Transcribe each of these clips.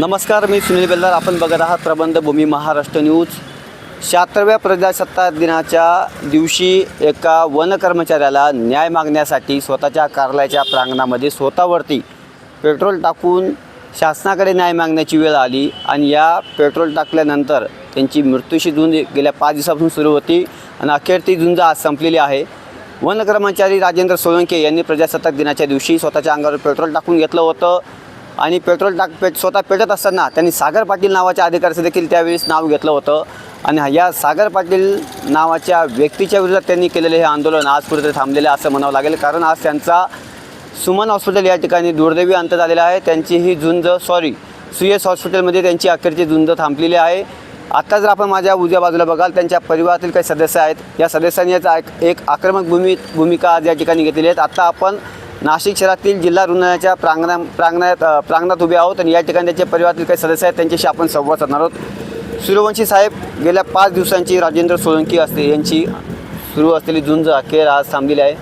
नमस्कार मी सुनील बेल्लार. आपण बघत आहात प्रबंध भूमी महाराष्ट्र न्यूज. शहात्तरव्या प्रजासत्ताक दिनाच्या दिवशी एका वन कर्मचाऱ्याला न्याय मागण्यासाठी स्वतःच्या कार्यालयाच्या प्रांगणामध्ये स्वतःवरती पेट्रोल टाकून शासनाकडे न्याय मागण्याची वेळ आली आणि या पेट्रोल टाकल्यानंतर त्यांची मृत्यूशी झुंज गेल्या पाच दिवसापासून सुरू होती आणि अखेर ती झुंज आज संपलेली आहे. वन कर्मचारी राजेंद्र सोळंके यांनी प्रजासत्ताक दिनाच्या दिवशी स्वतःच्या अंगावर पेट्रोल टाकून घेतलं होतं. आणि पेट्रोल टाक पेट स्वतः पेटत असताना त्यांनी सागर पाटील नावाच्या अधिकाऱ्याचं देखील त्यावेळेस नाव घेतलं होतं. आणि या सागर पाटील नावाच्या व्यक्तीच्या विरोधात त्यांनी केलेलं हे आंदोलन आज कुठेतरी थांबलेलं आहे असं म्हणावं लागेल. कारण आज त्यांचा सुमन हॉस्पिटल या ठिकाणी दुर्दैवी अंत झालेला आहे. त्यांची ही झुंज सॉरी सुयस हॉस्पिटलमध्ये त्यांची अखेरची झुंज थांबलेली आहे. आत्ता जर आपण माझ्या उजव्या बाजूला बघाल त्यांच्या परिवारातील काही सदस्य आहेत. या सदस्यांनी याचा एक- एक आक्रमक भूमी भूमिका आज या ठिकाणी घेतलेली आहेत आत्ता आपण नाशिक शहरातील जिल्हा रुग्णालयाच्या प्रांगणा प्रांगणात प्रांगणात उभे आहोत आणि या ठिकाणी त्यांच्या परिवारातील काही सदस्य आहेत त्यांच्याशी आपण संवाद साधणार आहोत. सूर्यवंशी साहेब गेल्या पाच दिवसांची राजेंद्र सोळंकी असते यांची सुरू असलेली झुंज अखेर आज थांबलेली आहे.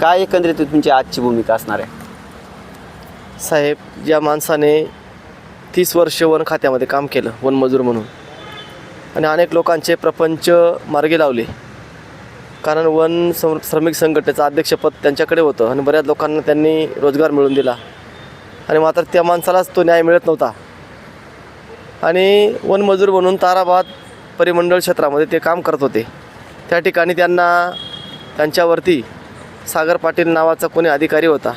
काय एकंदरीत तुमची आजची भूमिका असणार आहे? साहेब ज्या माणसाने तीस वर्ष वन खात्यामध्ये काम केलं वनमजूर म्हणून आणि अनेक लोकांचे प्रपंच मार्गी लावले कारण वन सं श्रमिक संघटनेचं अध्यक्षपद त्यांच्याकडे होतं आणि बऱ्याच लोकांना त्यांनी रोजगार मिळवून दिला. आणि मात्र त्या माणसालाच तो न्याय मिळत नव्हता. आणि वनमजूर म्हणून ताराबाद परिमंडळ क्षेत्रामध्ये ते काम करत होते. त्या ठिकाणी त्यांना त्यांच्यावरती सागर पाटील नावाचा कोणी अधिकारी होता.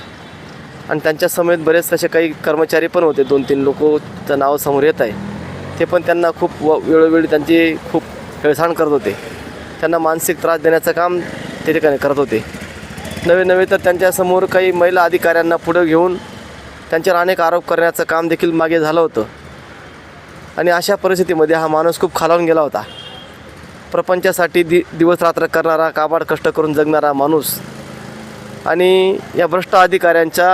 आणि त्यांच्या समेत बरेच असे काही कर्मचारी पण होते. दोन तीन लोकचं नाव समोर येत आहे. ते पण त्यांना खूप व वेळोवेळी त्यांची खूप हेळसाण करत होते. त्यांना मानसिक त्रास देण्याचं काम ते ठिकाणी करत होते. नवे नवे तर त्यांच्यासमोर काही महिला अधिकाऱ्यांना पुढं घेऊन त्यांच्यावर अनेक आरोप करण्याचं काम देखील मागे झालं होतं. आणि अशा परिस्थितीमध्ये हा माणूस खूप खालावून गेला होता. प्रपंचासाठी दि दिवस रात्र करणारा काबाड कष्ट करून जगणारा माणूस आणि या भ्रष्ट अधिकाऱ्यांच्या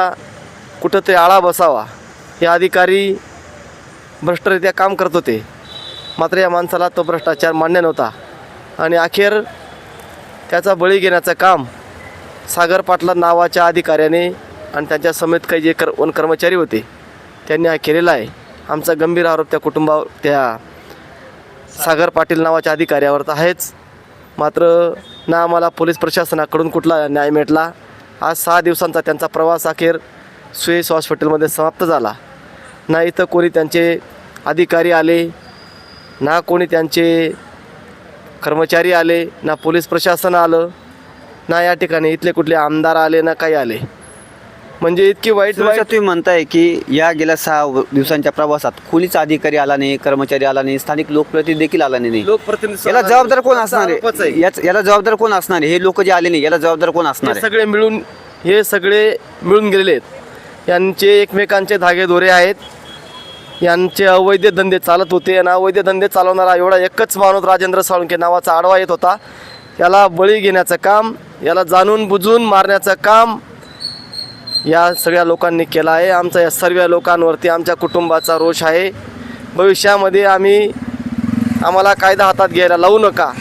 कुठं ते आळा बसावा हे अधिकारी भ्रष्टरित्या काम करत होते. मात्र या माणसाला तो भ्रष्टाचार मान्य नव्हता. आणि अखेर त्याचा बळी घेण्याचं काम सागर पाटला नावाच्या अधिकाऱ्याने आणि त्यांच्या समेत काही जे कर वन कर्मचारी होते त्यांनी हा केलेला आहे. आमचा गंभीर आरोप त्या कुटुंबावर त्या सागर पाटील नावाच्या अधिकाऱ्यावर तर आहेच. मात्र ना आम्हाला पोलीस प्रशासनाकडून कुठला न्याय मिळाला? आज सहा दिवसांचा त्यांचा प्रवास अखेर सुयस हॉस्पिटलमध्ये समाप्त झाला. ना इथं कोणी त्यांचे अधिकारी आले ना कोणी त्यांचे कर्मचारी आले ना पोलीस प्रशासन आलं ना या ठिकाणी इथले कुठले आमदार आले ना काही आले. म्हणजे इतकी वाईट वाईट तुम्ही म्हणताय की या गेल्या सहा दिवसांच्या प्रवासात कोणीच अधिकारी आला नाही कर्मचारी आला नाही स्थानिक लोकप्रतिनिधी देखील आला नाही. लोकप्रतिनिधी याला जबाबदार कोण असणार आहे? याच- याला जबाबदार कोण असणार आहे? हे लोक जे आले नाही याला जबाबदार कोण असणार आहे? सगळे मिळून हे सगळे मिळून गेलेले आहेत. यांचे एकमेकांचे धागेदोरे आहेत. यांचे अवैध धंदे चालत होते. आणि अवैध धंदे चालवणारा एवढा एकच माणूस राजेंद्र साळुंके नावाचा आडवा येत होता. याला बळी घेण्याचं काम याला जाणून बुजून मारण्याचं काम या सगळ्या लोकांनी केलं आहे. आमचा या सर्व लोकांवरती आमच्या कुटुंबाचा रोष आहे. भविष्यामध्ये आम्ही आम्हाला कायदा हातात घ्यायला लावू नका.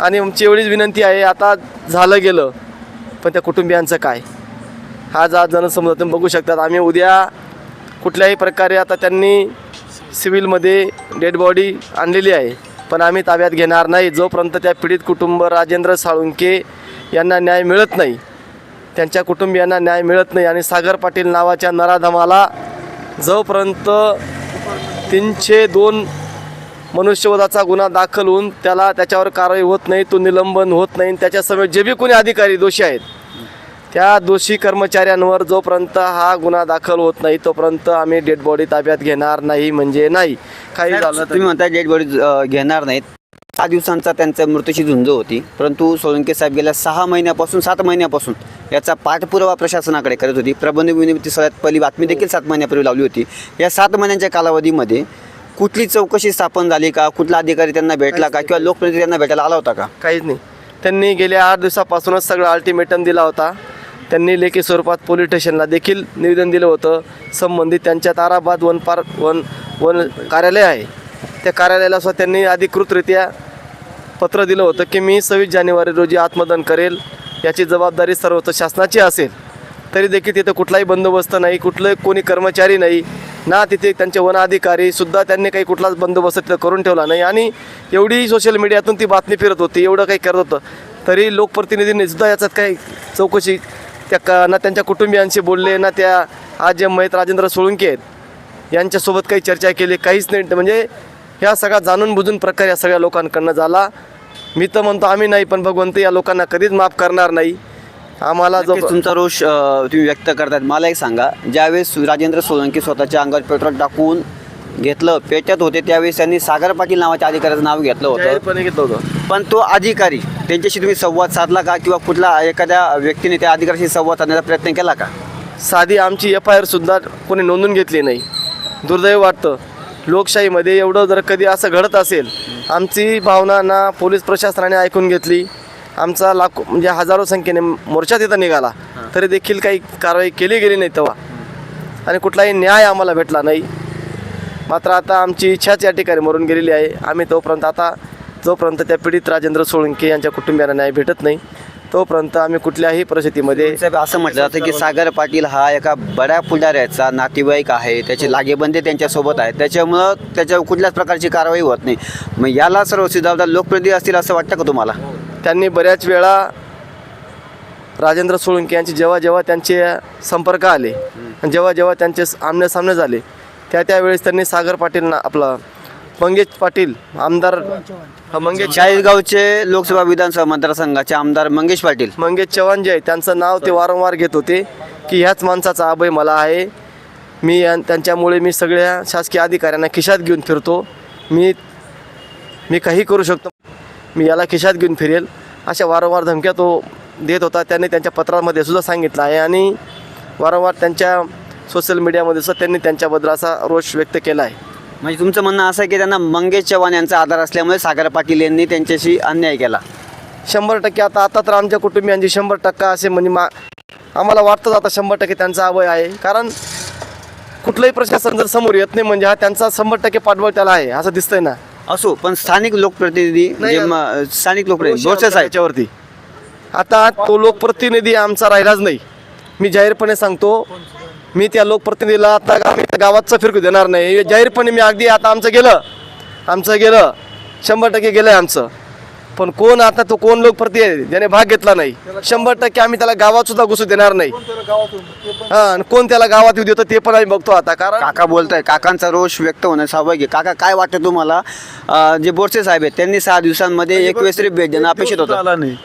आणि आमची एवढीच विनंती आहे आता झालं गेलं पण त्या कुटुंबियांचं काय? आज आज जनसमुदातून तुम्ही बघू शकतात. आम्ही उद्या कुठल्याही प्रकारे आता त्यांनी सिव्हिलमध्ये डेड बॉडी आणलेली आहे. पण आम्ही ताब्यात घेणार नाही. जोपर्यंत त्या पीडित कुटुंब राजेंद्र साळुंके यांना न्याय मिळत नाही त्यांच्या कुटुंबियांना न्याय मिळत नाही आणि सागर पाटील नावाच्या नराधमाला जोपर्यंत तीनशे दोन मनुष्यवधाचा गुन्हा दाखल होऊन त्याला त्याच्यावर कारवाई होत नाही तो निलंबन होत नाही त्याच्यासमोर जे बी कोणी अधिकारी दोषी आहेत त्या दोषी कर्मचाऱ्यांवर जोपर्यंत हा गुन्हा दाखल होत नाही तोपर्यंत आम्ही डेड बॉडी ताब्यात घेणार नाही म्हणजे नाही. काही झालं तुम्ही म्हणताय डेड बॉडी घेणार नाहीत. सहा दिवसांचा त्यांच्या मृत्यूची झुंज होती. परंतु सोळंके साहेब गेल्या सहा महिन्यापासून सात महिन्यापासून याचा पाठपुरावा प्रशासनाकडे करत होती. प्रबंध विनंती सगळ्यात पहिली बातमी देखील सात महिन्यापूर्वी लावली होती. या सात महिन्यांच्या कालावधीमध्ये कुठली चौकशी स्थापन झाली का? कुठला अधिकारी त्यांना भेटला का? किंवा लोकप्रतिनिधी त्यांना भेटायला आला होता का? काहीच नाही. त्यांनी गेल्या आठ दिवसापासूनच सगळं अल्टिमेटम दिला होता. त्यांनी लेखी स्वरूपात पोलीस स्टेशनला देखील निवेदन दिलं होतं. संबंधित त्यांच्या ताराबाद वन पार्क वन वन कार्यालय आहे. त्या कार्यालयाला सुद्धा त्यांनी अधिकृतरित्या पत्र दिलं होतं की मी सव्वीस जानेवारी रोजी आत्मदन करेल. याची जबाबदारी सर्वोच्च शासनाची असेल. तरी देखील तिथं कुठलाही बंदोबस्त नाही कुठलं कोणी कर्मचारी नाही ना तिथे त्यांचे वन अधिकारी सुद्धा त्यांनी काही कुठलाच बंदोबस्त तिथं करून ठेवला नाही. आणि एवढी सोशल मीडियातून ती बातमी फिरत होती एवढं काही करत होतं. तरी लोकप्रतिनिधींनी सुद्धा याच्यात काही चौकशी त्या का ना त्यांच्या कुटुंबियांशी बोलले ना त्या आज जे मयत राजेंद्र सोळुंके आहेत यांच्यासोबत काही चर्चा केली काहीच नाही. म्हणजे ह्या सगळा जाणून बुजून प्रकार या सगळ्या लोकांकडनं झाला. मी तर म्हणतो आम्ही नाही पण भगवंत या लोकांना कधीच माफ करणार नाही. आम्हाला जो तुमचा रोष तुम्ही व्यक्त करतात मला एक सांगा ज्यावेळेस राजेंद्र सोलंकी स्वतःच्या अंगावर पेट्रोल टाकून घेतलं पेट्यात होते त्यावेळेस त्यांनी सागर पाटील नावाच्या अधिकाऱ्याचं नाव घेतलं होतं. घेतलं होतं. पण तो अधिकारी त्यांच्याशी तुम्ही संवाद साधला का किंवा कुठला एखाद्या व्यक्तीने त्या अधिकाऱ्याशी संवाद साधण्याचा प्रयत्न केला का? साधी आमची एफ आय आरसुद्धा कोणी नोंदून घेतली नाही. दुर्दैव वाटतं. लोकशाहीमध्ये एवढं जर कधी असं घडत असेल आमची भावना ना पोलीस प्रशासनाने ऐकून घेतली. आमचा लाखो म्हणजे हजारो संख्येने मोर्चा तिथं निघाला. तरी देखील काही कारवाई केली गेली नाही तेव्हा. आणि कुठलाही न्याय आम्हाला भेटला नाही. मात्र आता आमची इच्छाच या ठिकाणी मरून गेलेली आहे. आम्ही तोपर्यंत आता जोपर्यंत त्या पीडित राजेंद्र सोळंके यांच्या कुटुंबियांना न्याय भेटत नाही तोपर्यंत आम्ही कुठल्याही परिस्थितीमध्ये साहेब असं म्हटलं जातं की सागर पाटील हा एका बड्या पुढाऱ्याचा नातेवाईक आहे त्याचे लागेबंदे त्यांच्यासोबत आहेत त्याच्यामुळं त्याच्यावर कुठल्याच प्रकारची कारवाई होत नाही. मग याला सर्व जबाबदार लोकप्रतिनिधी असतील असं वाटतं का तुम्हाला? त्यांनी बऱ्याच वेळा राजेंद्र सोळंके यांचे जेव्हा जेव्हा त्यांचे संपर्क आले आणि जेव्हा जेव्हा त्यांचे आमने सामने झाले त्या त्यावेळेस त्यांनी सागर पाटील ना आपलं मंगेश पाटील आमदार हा, मंगेश चाळीसगावचे लोकसभा विधानसभा मतदारसंघाचे आमदार मंगेश पाटील. मंगेश चव्हाण जे आहे त्यांचं नाव ते वारंवार घेत होते की ह्याच माणसाचा अभय मला आहे. मी यां- त्यांच्यामुळे मी सगळ्या शासकीय अधिकाऱ्यांना खिशात घेऊन फिरतो. मी मी काही करू शकतो. मी याला खिशात घेऊन फिरेल. अशा वारंवार धमक्या तो देत होता. त्यांनी त्यांच्या पत्रामध्ये सुद्धा सांगितलं आहे आणि वारंवार त्यांच्या सोशल मीडियामध्ये सुद्धा त्यांनी त्यांच्याबद्दल असा रोष व्यक्त केला आहे. म्हणजे तुमचं म्हणणं असं आहे की त्यांना मंगेश चव्हाण यांचा आधार असल्यामुळे सागर पाटील यांनी त्यांच्याशी अन्याय केला. शंभर टक्के आता आता तर आमच्या कुटुंबियांची शंभर टक्का असे म्हणजे मा आम्हाला वाटतंच आता शंभर टक्के त्यांचा अभय आहे. कारण कुठलंही प्रशासन जर समोर येत नाही म्हणजे हा त्यांचा शंभर टक्के पाठबळ त्याला आहे असं दिसतंय ना. असो पण स्थानिक लोकप्रतिनिधी नाही, जे म- स्थानिक लोकप्रतिनिधी याच्यावरती आता तो लोकप्रतिनिधी आमचा राहिलाच नाही. मी जाहीरपणे सांगतो मी त्या लोकप्रतिनिधीला आता आम्ही गावातचं फिरकू देणार नाही. जाहीरपणे मी अगदी आता आमचं गेलं. आमचं गेलं. शंभर टक्के गेलं आहे आमचं. पण कोण आता तो कोण लोकप्रतिनिधी आहे? ज्याने भाग घेतला नाही. शंभर टक्के आम्ही त्याला गावात सुद्धा घुसू देणार नाही. हा आणि कोण त्याला गावात येऊ देतो ते पण आम्ही बघतो आता. कारण काका बोलताय काकांचा रोष व्यक्त होणं स्वाभाविक आहे काका काय वाटतं तुम्हाला? अं, जे बोरसे साहेब आहेत त्यांनी सहा दिवसांमध्ये एक वेळेस तरी भेट देणं अपेक्षित होतं. आला नाही.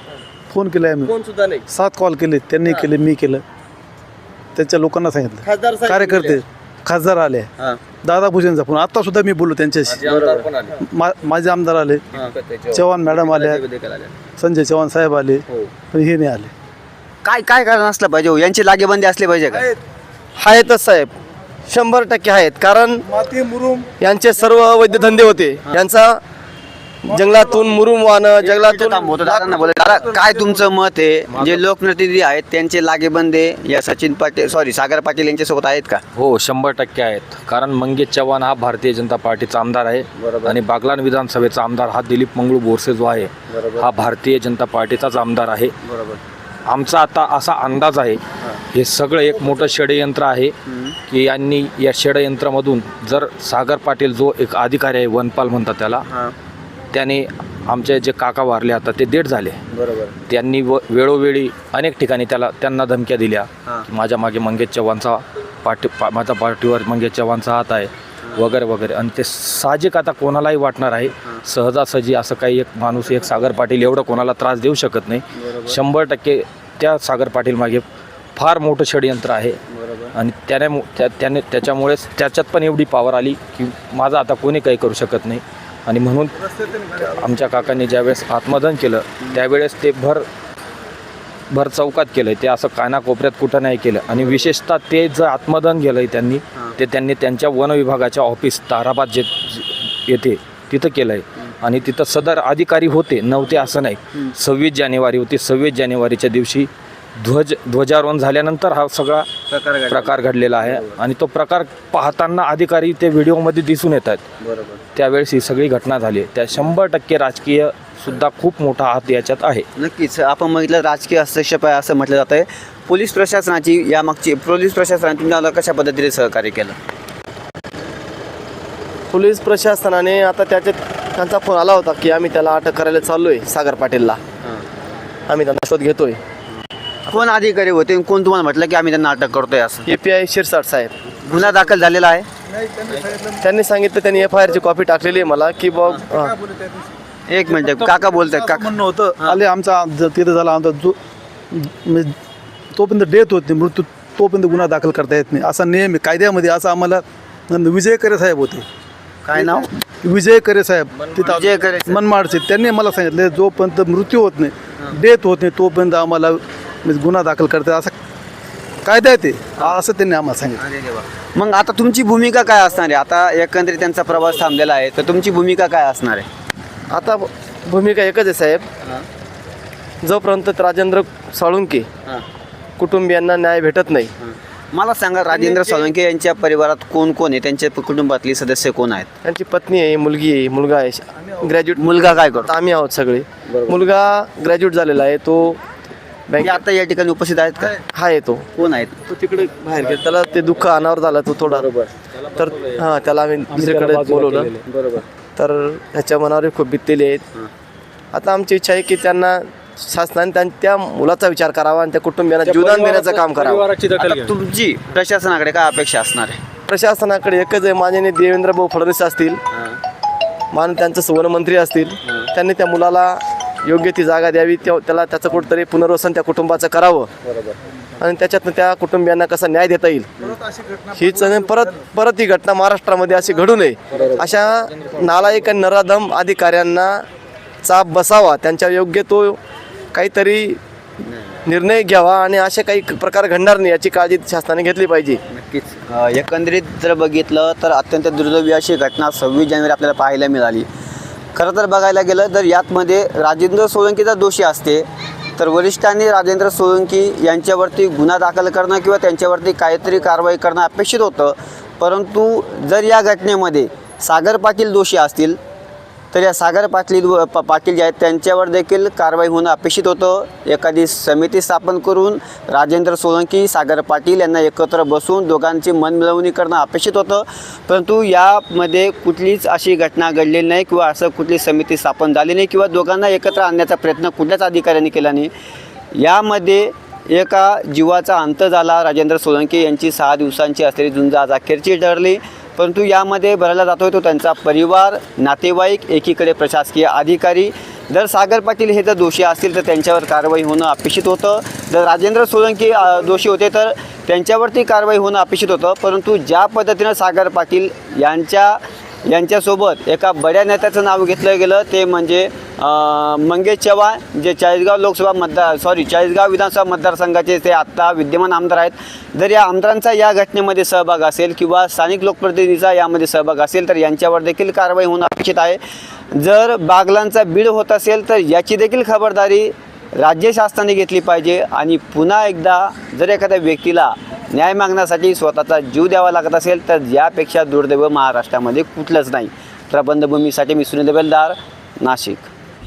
फोन केलाय आम्ही. कोण सुद्धा नाही. सात कॉल केले त्यांनी केले मी केलं. त्यांच्या लोकांना सांगितलं. खासदार साहेब कार्यकर्ते खासदार आले. हां. दादा भुजनचा फोन. आता सुद्धा मी बोललो त्यांच्याशी. मा- माझे आमदार आले. चव्हाण मॅडम आल्या संजय चव्हाण साहेब आले. पण हे नाही आले. काय काय कारण असलं पाहिजे हो? यांची लागेबंदी असली पाहिजे का? आहेतच साहेब. शंभर टक्के आहेत. कारण माती मुरुम. यांचे सर्व वैद्य धंदे होते यांचा जंगलातून मुरुम वाहनं जंगलातून थांबवतो दादांना बोला दादा काय तुमचं मत आहे? जे लोकप्रतिनिधी आहेत त्यांचे लागेबंदे या सचिन पाटील सॉरी सागर पाटील यांच्यासोबत आहेत का? हो शंभर टक्के आहेत. कारण मंगेश चव्हाण हा भारतीय जनता पार्टीचा आमदार आहे आणि बागलान विधानसभेचा आमदार हा दिलीप मंगळू बोरसे जो आहे हा भारतीय जनता पार्टीचाच आमदार आहे. आमचा आता असा अंदाज आहे हे. सगळं एक मोठं षडयंत्र आहे की यांनी या षडयंत्रामधून जर सागर पाटील जो एक अधिकारी आहे वनपाल म्हणतात त्याला त्याने आमचे जे काका वारले आता ते डेट झाले. बरोबर. त्यांनी व वेळोवेळी अनेक ठिकाणी त्याला त्यांना धमक्या दिल्या. हां. की माझ्या मागे मंगेश चव्हाणचा पाठी पा माझ्या पाठीवर मंगेश चव्हाणचा हात आहे. वगैरे वगैरे. आणि ते साहजिक आता कोणालाही वाटणार आहे. सहजासहजी असं काही एक माणूस एक सागर पाटील एवढं कोणाला त्रास देऊ शकत नाही. शंभर टक्के त्या सागर पाटील मागे फार मोठं षडयंत्र आहे. आणि त्याने त्या त्याने त्याच्यामुळेच त्याच्यात पण एवढी पावर आली की माझं आता कोणी काही करू शकत नाही. आणि म्हणून आमच्या काकांनी ज्यावेळेस आत्मदान केलं त्यावेळेस ते भर भर चौकात केलं ते असं कानाकोपऱ्यात कुठं नाही केलं. आणि विशेषतः ते जर आत्मदान केलं त्यांनी ते त्यांनी त्यांच्या वन विभागाच्या ऑफिस ताराबाद जे जे- येथे तिथं केलं आहे आणि तिथं सदर अधिकारी होते नव्हते असं नाही. सव्वीस जानेवारी होती. सव्वीस जानेवारीच्या दिवशी ध्वज ध्वजारोहण झाल्यानंतर हा सगळा प्रकार घडला. प्रकार घडलेला आहे. आणि तो प्रकार पाहताना अधिकारी ते व्हिडिओमध्ये दिसून येत आहेत. बरोबर. त्यावेळेस ही सगळी घटना झाली. त्या शंभर टक्के राजकीय सुद्धा खूप मोठा हात याच्यात आहे. नक्कीच. आपण बघितलं राजकीय हस्तक्षेप आहे असं म्हटलं जातं आहे पोलीस प्रशासनाची यामागची पोलीस प्रशासनाने तुम्हाला कशा पद्धतीने सहकार्य केलं? पोलीस प्रशासनाने आता त्याच्यात त्यांचा फोन आला होता की आम्ही त्याला अटक करायला चाललो आहे सागर पाटीलला. आम्ही त्यांना शोध घेतोय. कोण अधिकारी होते आणि कोण तुम्हाला म्हटलं की आम्ही त्यांना अटक करतोय असं? ए पी आय शिरसाट साहेब. गुन्हा दाखल झालेला आहे? त्यांनी सांगितलं त्यांनी एफ आय आरची कॉपी टाकलेली आहे मला की बॉ. एक मिनिट काका बोलतायत काका. म्हणणं होतं आले आमचा ज- तिथं झाला आमचा जो म्हणजे तोपर्यंत डेथ होत नाही मृत्यू तोपर्यंत गुन्हा दाखल करता येत नाही. असा नियम आहे कायद्यामध्ये असं आम्हाला नंद- विजय करे साहेब होते. काय नाव? विजय करे साहेब विजय करे साहेब. मनमाडचे. त्यांनी मला सांगितलं जोपर्यंत मृत्यू होत नाही डेथ होत नाही तोपर्यंत आम्हाला म्हणजे गुन्हा दाखल करता असं कायदा आहे ते. असं त्यांनी आम्हाला सांगितलं. मग आता तुमची भूमिका काय असणार आहे? आता एकंदरीत त्यांचा प्रवास थांबलेला आहे तर तुमची भूमिका काय असणार आहे? आता भूमिका एकच आहे साहेब. जोपर्यंत राजेंद्र साळुंके कुटुंबियांना न्याय भेटत नाही मला सांगा राजेंद्र सोलंके यांच्या परिवारात कोण कोण आहे? त्यांच्या कुटुंबातली सदस्य कोण आहेत? त्यांची पत्नी आहे मुलगी आहे मुलगा आहे. ग्रॅज्युएट मुलगा काय करतो? आम्ही आहोत सगळे. मुलगा ग्रॅज्युएट झालेला आहे तो ते बँक आता या ठिकाणी उपस्थित आहेत का? हा येतो. कोण आहेत? तो तिकडे बाहेर गेला. त्याला ते दुःख अनावर झाला तो थोडा. तर हां त्याला आम्ही दुसरीकडे बोलवलं. बरोबर. तर ह्याच्या मनावर खूप बितलेले आहेत आता आमची इच्छा आहे की त्यांना शासनाने त्यां- त्या मुलाचा विचार करावा आणि त्या कुटुंबियांना जीवदान देण्याचं काम करावं. आता तुमची प्रशासनाकडे काय अपेक्षा असणार आहे? प्रशासनाकडे एकच आहे माझे देवेंद्र भाऊ फडणवीस असतील मान त्यांचं सुवर्णमंत्री असतील त्यांनी त्या मुलाला योग्य ती जागा द्यावी त्या त्याला त्याचं कुठंतरी पुनर्वसन त्या कुटुंबाचं करावं. आणि त्याच्यातनं त्या कुटुंबियांना कसा न्याय देता येईल. हीच परत परत ही घटना महाराष्ट्रामध्ये अशी घडू नये. अशा नालायक आणि नराधम अधिकाऱ्यांना चाप बसावा. त्यांच्या योग्य तो काहीतरी निर्णय घ्यावा आणि असे काही प्रकार घडणार नाही याची काळजी शासनाने घेतली पाहिजे. नक्कीच. एकंदरीत जर बघितलं तर अत्यंत दुर्दैवी अशी घटना सव्वीस जानेवारी आपल्याला पाहायला मिळाली. खरं तर बघायला गेलं तर यातमध्ये राजेंद्र सोळंकीचा दोषी असते. तर वरिष्ठांनी राजेंद्र सोळंकी यांच्यावरती गुन्हा दाखल करणं किंवा त्यांच्यावरती काहीतरी कारवाई करणं अपेक्षित होतं. परंतु जर या घटनेमध्ये सागर पाटील दोषी असतील तर या सागर पाटील प- पाटील जे आहेत त्यांच्यावर देखील कारवाई होणं अपेक्षित होतं. एखादी समिती स्थापन करून राजेंद्र सोलंकी सागर पाटील यांना एकत्र बसून दोघांची मनमिळवणी करणं अपेक्षित होतं. परंतु यामध्ये कुठलीच अशी घटना घडलेली नाही किंवा असं कुठली समिती स्थापन झाली नाही किंवा दोघांना एकत्र आणण्याचा प्रयत्न कुठल्याच अधिकाऱ्यांनी केला नाही. यामध्ये एका जीवाचा अंत झाला. राजेंद्र सोलंकी यांची सहा दिवसांची असलेली झुंज आज अखेरची ठरली. परंतु यामध्ये भरला जातोय तो त्यांचा परिवार नातेवाईक एकीकडे प्रशासकीय अधिकारी. जर सागर पाटील हे जर दोषी असतील तर त्यांच्यावर कारवाई होणं अपेक्षित होतं. जर राजेंद्र सोलंकी दोषी होते तर त्यांच्यावरती कारवाई होणं अपेक्षित होतं. परंतु ज्या पद्धतीनं सागर पाटील यांच्या यांच्यासोबत एका बड्या नेत्याचं नाव घेतलं गेलं ते म्हणजे मंगेश चव्हाण जे चाळीसगाव लोकसभा मतदार सॉरी चाळीसगाव विधानसभा मतदारसंघाचे ते आत्ता विद्यमान आमदार आहेत. जर या आमदारांचा या घटनेमध्ये सहभाग असेल किंवा स्थानिक लोकप्रतिनिधीचा यामध्ये सहभाग असेल तर यांच्यावर देखील कारवाई होणं अपेक्षित आहे. जर बागलांचा बीड होत असेल तर याची देखील खबरदारी राज्य शासनाने घेतली पाहिजे आणि पुन्हा एकदा जर एखाद्या व्यक्तीला न्याय मागण्यासाठी स्वतःचा जीव द्यावा लागत असेल तर यापेक्षा दुर्दैव महाराष्ट्रामध्ये कुठलंच नाही. प्रबंधभूमीसाठी मी सुनील बेलदार नाशिक.